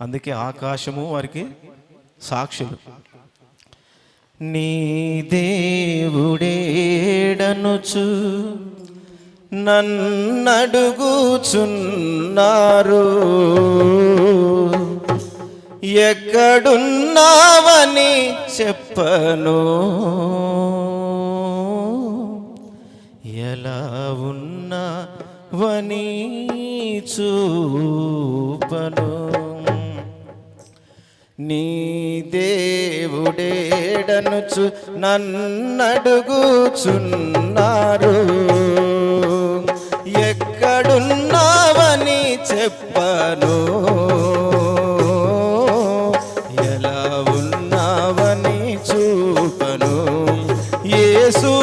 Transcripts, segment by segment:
అందుకే ఆకాశము వారికి సాక్షులు. నీ దేవుడేడనుచు నన్నడుగుచున్నారు. ఎక్కడున్నావని చెప్పను. ఎలా ఉన్నావని చూ నీ దేవుడేడనుచు నన్నడుగుచున్నారు. ఎక్కడున్నావని చెప్పను. ఎలా ఉన్నావని చూపను. యేసు.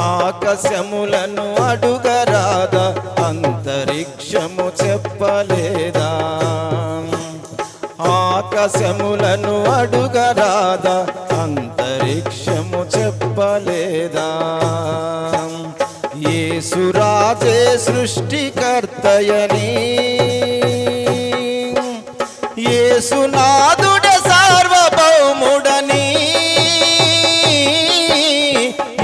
ఆకాశములను అడుగరాదా. లేదా ఆకాశములను అడుగరాదా అంతరిక్షము చెప్పలేదా. యేసురాజే సృష్టికర్తయని. యేసునాథుడ సార్వభౌముడని.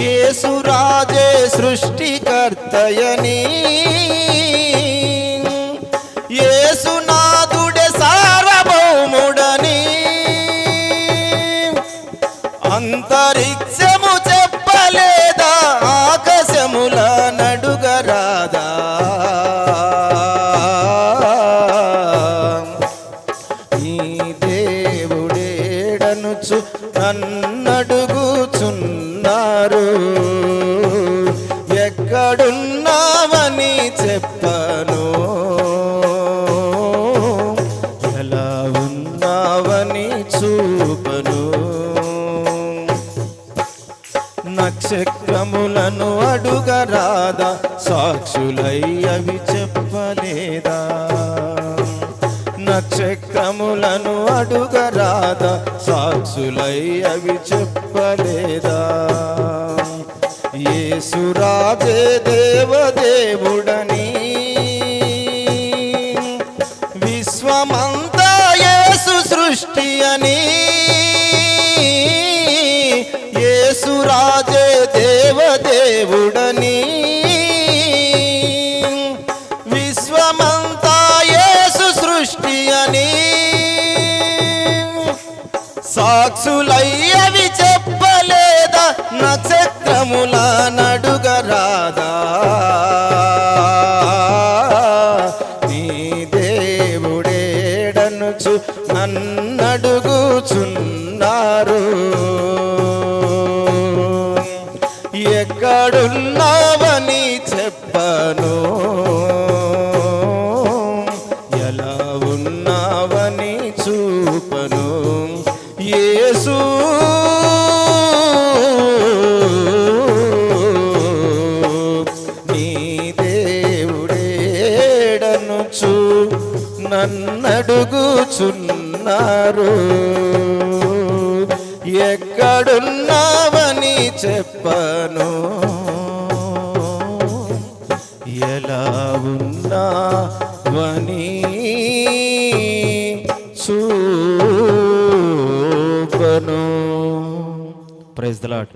యేసురాజే సృష్టికర్తయని. దేవుడేడనుచు నన్నడుగుచున్నారు. ఎక్కడున్నావని చెప్పను. ఎలా ఉన్నావని చూపను. నక్షత్రములను అడుగరాదా సాక్షులై అవి చెప్పలేదా? నక్షత్రములను అడుగరాదా? సాక్షులై అవి చెప్పలేదా? యేసురాజే దేవదేవుడని విశ్వమంతా యేసు సృష్టి అని అని సాక్షులయ్యవి చెప్పలేదా? నక్షత్రముల నడుగరాదా? నీ దేవుడేడనుచు నన్నడుగుచున్నారు. ఎక్కడున్నావని చెప్పను. ఉన్నావని చూపను. యేసు. నీ దేవుడేడనుచు నన్నడుగుచున్నారు. ఎక్కడున్నావని చెప్పను. ఎలా ఉన్నావని వనీ praise the lord.